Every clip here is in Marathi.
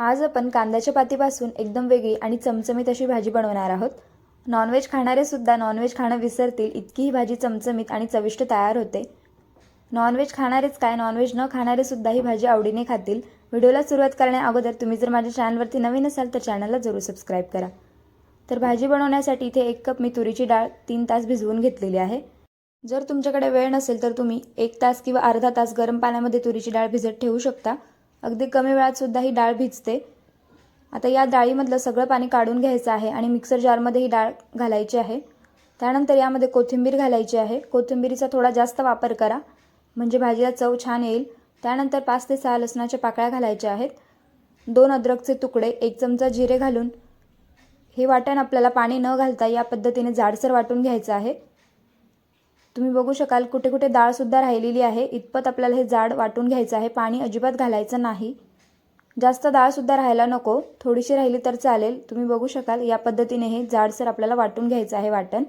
आज आपण कांद्याच्या पातीपासून एकदम वेगळी आणि चमचमीत अशी भाजी बनवणार आहोत. नॉनव्हेज खाणारेसुद्धा नॉनव्हेज खाणं विसरतील इतकी ही भाजी चमचमीत आणि चविष्ट तयार होते. नॉनव्हेज खाणारेच काय नॉनव्हेज न खाणारेसुद्धा ही भाजी आवडीने खातील. व्हिडिओला सुरुवात करण्या अगोदर तुम्ही जर माझ्या चॅनलवरती नवीन असाल तर चॅनलला जरूर सबस्क्राईब करा. तर भाजी बनवण्यासाठी इथे एक कप मी तुरीची डाळ तीन तास भिजवून घेतलेली आहे. जर तुमच्याकडे वेळ नसेल तर तुम्ही एक तास किंवा अर्धा तास गरम पाण्यामध्ये तुरीची डाळ भिजत ठेवू शकता. अगदी कमी वेळात सुद्धा ही डाळ भिजते. आता या डाळीमधलं सगळं पाणी काढून घ्यायचं आहे आणि मिक्सर जारमध्ये ही डाळ घालायची आहे. त्यानंतर यामध्ये कोथिंबीर घालायची आहे. कोथिंबीरीचा थोडा जास्त वापर करा. म्हणजे भाजीला चव छान येईल. त्यानंतर पाच ते सहा लसणाच्या पाकळ्या घालायच्या आहेत. दोन अद्रकचे तुकडे एक चमचा जिरे घालून. हे वाटण आपल्याला पाणी न घालता या पद्धतीने जाडसर वाटून घ्यायचं आहे. तुम्ही बघू शकाल कुठे कुठे डाळसुद्धा राहिलेली आहे. इतपत आपल्याला हे जाड वाटून घ्यायचं आहे. पाणी अजिबात घालायचं नाही. जास्त डाळसुद्धा राहायला नको. थोडीशी राहिली तर चालेल. तुम्ही बघू शकाल या पद्धतीने हे जाडसर आपल्याला वाटून घ्यायचं आहे वाटण.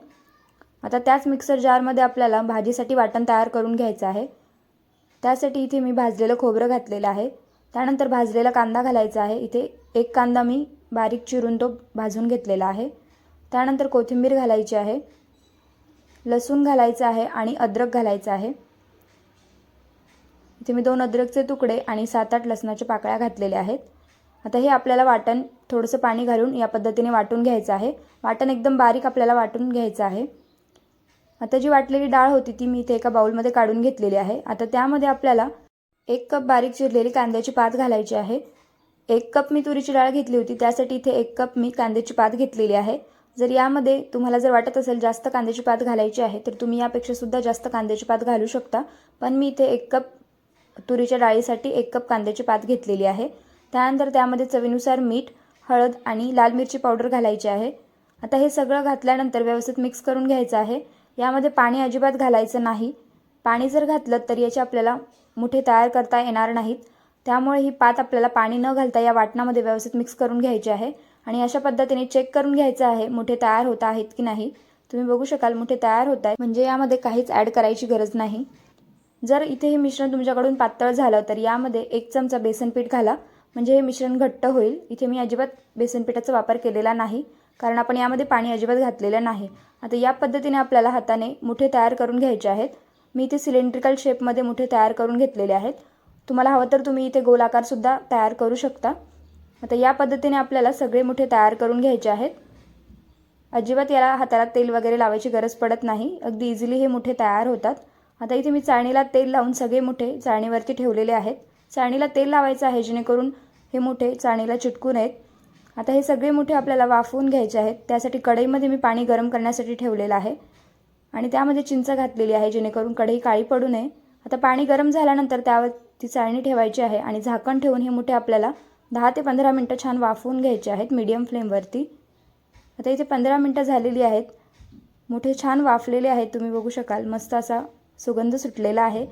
आता त्याच मिक्सर जारमध्ये आपल्याला भाजीसाठी वाटण तयार करून घ्यायचं आहे. त्यासाठी इथे मी भाजलेलं खोबरं घातलेलं आहे. त्यानंतर भाजलेला कांदा घालायचा आहे. इथे एक कांदा मी बारीक चिरून तो भाजून घेतलेला आहे. त्यानंतर कोथिंबीर घालायची आहे. लसूण घालायचं आहे आणि अद्रक घालायचं आहे. इथे मी दोन अद्रकचे तुकडे आणि सात आठ लसणाच्या पाकळ्या घातलेल्या आहेत. आता हे आपल्याला वाटण थोडंसं पाणी घालून या पद्धतीने वाटून घ्यायचं आहे. वाटण एकदम बारीक आपल्याला वाटून घ्यायचं आहे. आता जी वाटलेली डाळ होती ती मी इथे एका बाउलमध्ये काढून घेतलेली आहे. आता त्यामध्ये आपल्याला एक कप बारीक चिरलेली कांद्याची पात घालायची आहे. एक कप मी तुरीची डाळ घेतली होती त्यासाठी इथे एक कप मी कांद्याची पात घेतलेली आहे. जर यामध्ये तुम्हाला जर वाटत असेल जास्त कांद्याची पात घालायची आहे तर तुम्ही यापेक्षा सुद्धा जास्त कांद्याची पात घालू शकता. पण मी इथे एक कप तुरीच्या डाळीसाठी एक कप कांद्याची पात घेतलेली आहे. त्यानंतर त्यामध्ये चवीनुसार मीठ हळद आणि लाल मिरची पावडर घालायची आहे. आता हे सगळं घातल्यानंतर व्यवस्थित मिक्स करून घ्यायचं आहे. यामध्ये पाणी अजिबात घालायचं नाही. पाणी जर घातलं तर याचे आपल्याला मुठे तयार करता येणार नाहीत. त्यामुळे ही पात आपल्याला पाणी न घालता या वाटणामध्ये व्यवस्थित मिक्स करून घ्यायची आहे. आणि अशा पद्धतीने चेक करून घ्यायचं आहे मुठे तयार होत आहेत की नाही. तुम्ही बघू शकाल मुठे तयार होत आहेत. म्हणजे यामध्ये काहीच ॲड करायची गरज नाही. जर इथे हे मिश्रण तुमच्याकडून पातळ झालं तर यामध्ये एक चमचा बेसन पीठ घाला. म्हणजे हे मिश्रण घट्ट होईल. इथे मी अजिबात बेसन पिठाचा वापर केलेला नाही कारण आपण यामध्ये पाणी अजिबात घातलेलं नाही. आता या पद्धतीने आपल्याला हाताने मुठे तयार करून घ्यायचे आहेत. मी इथे सिलेंड्रिकल शेपमध्ये मुठे तयार करून घेतलेले आहेत. तुम्हाला हवं तर तुम्ही इथे गोलाकारसुद्धा तयार करू शकता. आता या पद्धतीने आपल्याला सगळे मुठे तयार करून घ्यायचे आहेत. अजिबात याला हाताला तेल वगैरे लावायची गरज पडत नाही. अगदी इझिली हे मुठे तयार होतात. आता इथे मी चाळणीला तेल लावून सगळे मुठे चाळणीवरती ठेवलेले आहेत. चाळणीला तेल लावायचं आहे जेणेकरून हे मुठे चाळणीला चिटकू नयेत. आता हे सगळे मुठे आपल्याला वाफवून घ्यायचे आहेत. त्यासाठी कढईमध्ये मी पाणी गरम करण्यासाठी ठेवलेलं आहे. आणि त्यामध्ये चिंच घातलेली आहे जेणेकरून कढई काळी पडू नये. आता पाणी गरम झाल्यानंतर त्यावर ती चाळणी ठेवायची आहे आणि झाकण ठेवून हे मुठे आपल्याला दहा ते पंधरा मिनटं छान वाफवून घ्यायचे आहेत मीडियम फ्लेमवरती आता इथे पंधरा मिनटं झालेली आहेत. मोठे छान वाफलेले आहेत तुम्ही बघू शकाल. मस्त असा सुगंध सुटलेला आहे.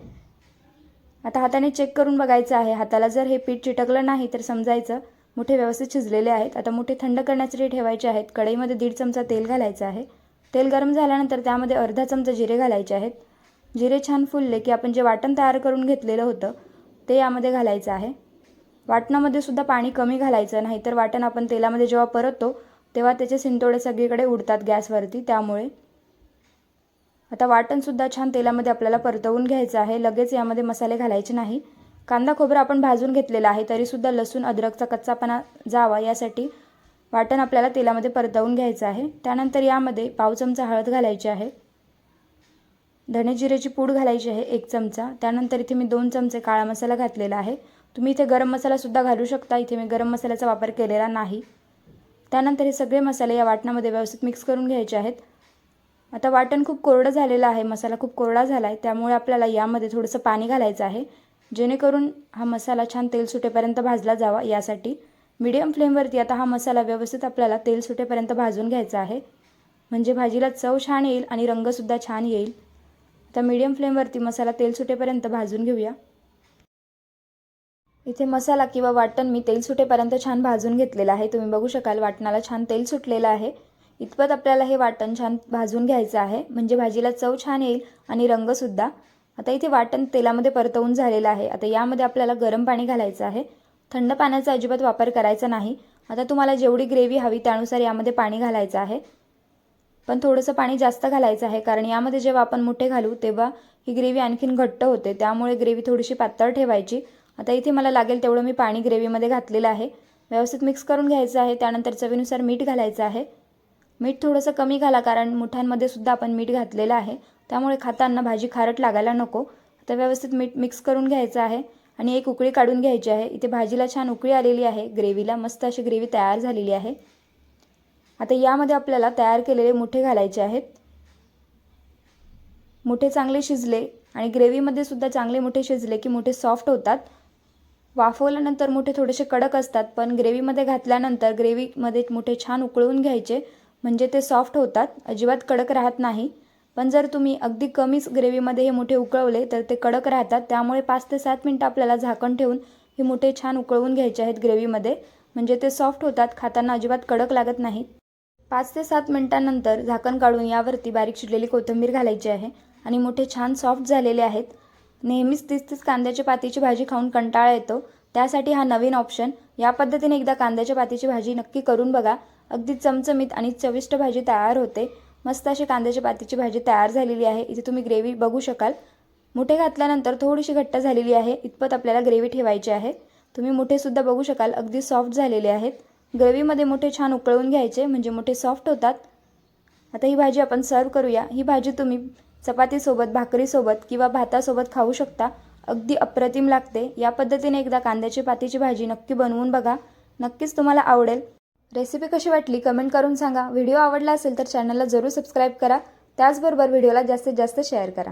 आता हाताने चेक करून बघायचं आहे. हाताला जर हे पीठ चिटकलं नाही तर समजायचं. मुठे व्यवस्थित शिजलेले आहेत. आता मुठे थंड करण्यासाठी ठेवायचे आहेत कढईमध्ये दीड चमचा तेल घालायचं आहे. तेल गरम झाल्यानंतर त्यामध्ये अर्धा चमचा जिरे घालायचे आहेत. जिरे छान फुलले की आपण जे वाटण तयार करून घेतलेलं होतं ते यामध्ये घालायचं आहे. वाटणामध्ये सुद्धा पाणी कमी घालायचं नाही तर वाटण आपण तेलामध्ये जेव्हा परततो तेव्हा त्याचे सिंतोडे सगळीकडे उडतात गॅसवरती त्यामुळे. आता वाटणसुद्धा छान तेलामध्ये आपल्याला परतवून घ्यायचं आहे लगेच यामध्ये मसाले घालायचे नाही. कांदा खोबरं आपण भाजून घेतलेला आहे तरीसुद्धा लसूण अद्रकचा कच्चापणा जावा यासाठी वाटण आपल्याला तेलामध्ये परतवून घ्यायचं आहे. त्यानंतर यामध्ये पाव चमचा हळद घालायची आहे. धणे जिरेची पूड घालायची आहे एक चमचा. त्यानंतर इथे मी दोन चमचे काळा मसाला घातलेला आहे. तुम्ही इथे गरम मसालासुद्धा घालू शकता. इथे मी गरम मसाल्याचा वापर केलेला नाही. त्यानंतर हे सगळे मसाले या वाटणामध्ये व्यवस्थित मिक्स करून घ्यायचे आहेत. आता वाटण खूप कोरडं झालेलं आहे. मसाला खूप कोरडा झाला आहे त्यामुळे आपल्याला यामध्ये थोडंसं पाणी घालायचं आहे. जेणेकरून हा मसाला छान तेल सुटेपर्यंत भाजला जावा यासाठी. मीडियम फ्लेमवरती आता हा मसाला व्यवस्थित आपल्याला तेल सुटेपर्यंत भाजून घ्यायचा आहे. म्हणजे भाजीला चव छान येईल आणि रंगसुद्धा छान येईल. आता मीडियम फ्लेमवरती मसाला तेल सुटेपर्यंत भाजून घेऊया. इथे मसाला किंवा वाटण मी तेल सुटेपर्यंत छान भाजून घेतलेलं आहे. तुम्ही बघू शकाल वाटणाला छान तेल सुटलेलं आहे. इतपत आपल्याला हे वाटण छान भाजून घ्यायचं आहे. म्हणजे भाजीला चव छान येईल आणि रंगसुद्धा आता इथे वाटण तेलामध्ये परतवून झालेलं आहे. आता यामध्ये आपल्याला गरम पाणी घालायचं आहे. थंड पाण्याचा अजिबात वापर करायचा नाही. आता तुम्हाला जेवढी ग्रेव्ही हवी त्यानुसार यामध्ये पाणी घालायचं आहे. पण थोडंसं पाणी जास्त घालायचं आहे. कारण यामध्ये जेव्हा आपण मुठे घालू तेव्हा ही ग्रेव्ही आणखीन घट्ट होते. त्यामुळे ग्रेव्ही थोडीशी पातळ ठेवायची. आता इथे मला लागेल तेवढं मी पाणी ग्रेव्हीमध्ये घातलेलं आहे. व्यवस्थित मिक्स करून घ्यायचं आहे. त्यानंतर चवीनुसार मीठ घालायचं आहे. मीठ थोडंसं कमी घाला कारण मुठांमध्ये सुद्धा आपण मीठ घातलेलं आहे. त्यामुळे खाताना भाजी खारट लागायला नको. आता व्यवस्थित मीठ मिक्स करून घ्यायचं आहे आणि एक उकळी काढून घ्यायची आहे. इथे भाजीला छान उकळी आलेली आहे. ग्रेव्हीला मस्त अशी ग्रेव्ही तयार झालेली आहे. आता यामध्ये आपल्याला तयार केलेले मुठे घालायचे आहेत. मुठे चांगले शिजले आणि ग्रेव्हीमध्ये सुद्धा चांगले मुठे शिजले की मुठे सॉफ्ट होतात. वाफवल्यानंतर मुठे थोडेसे कडक असतात पण ग्रेव्हीमध्ये घातल्यानंतर ग्रेव्हीमध्ये मुठे छान उकळून घ्यायचे. म्हणजे ते सॉफ्ट होतात अजिबात कडक राहत नाही. पण जर तुम्ही अगदी कमीच ग्रेव्हीमध्ये हे मुठे उकळवले तर ते कडक राहतात. त्यामुळे पाच ते सात मिनटं आपल्याला झाकण ठेवून हे मुठे छान उकळवून घ्यायचे आहेत ग्रेव्हीमध्ये. म्हणजे ते सॉफ्ट होतात खाताना अजिबात कडक लागत नाहीत पाच ते सात मिनटानंतर झाकण काढून यावरती बारीक चिरलेली कोथिंबीर घालायची आहे आणि मोठे छान सॉफ्ट झालेले आहेत. नेहमीच तीच तीच कांद्याच्या पातीची भाजी खाऊन कंटाळा येतो. त्यासाठी हा नवीन ऑप्शन या पद्धतीने एकदा कांद्याच्या पातीची भाजी नक्की करून बघा. अगदी चमचमीत आणि चविष्ट भाजी तयार होते. मस्त अशी कांद्याच्या पातीची भाजी तयार झालेली आहे. इथे तुम्ही ग्रेव्ही बघू शकाल. मुठे घातल्यानंतर थोडीशी घट्ट झालेली आहे. इतपत आपल्याला ग्रेव्ही ठेवायची आहे. तुम्ही मुठेसुद्धा बघू शकाल. अगदी सॉफ्ट झालेले आहेत. ग्रेव्हीमध्ये मोठे छान उकळून घ्यायचे. म्हणजे मोठे सॉफ्ट होतात. आता ही भाजी आपण सर्व करूया. ही भाजी तुम्ही चपातीसोबत भाकरीसोबत किंवा भातासोबत खाऊ शकता. अगदी अप्रतिम लागते. या पद्धतीने एकदा कांद्याची पातीची भाजी नक्की बनवून बघा. नक्कीच तुम्हाला आवडेल. रेसिपी कशी वाटली कमेंट करून सांगा. व्हिडिओ आवडला असेल तर चॅनलला जरूर सबस्क्राईब करा. त्याचबरोबर व्हिडिओला जास्तीत जास्त शेअर करा.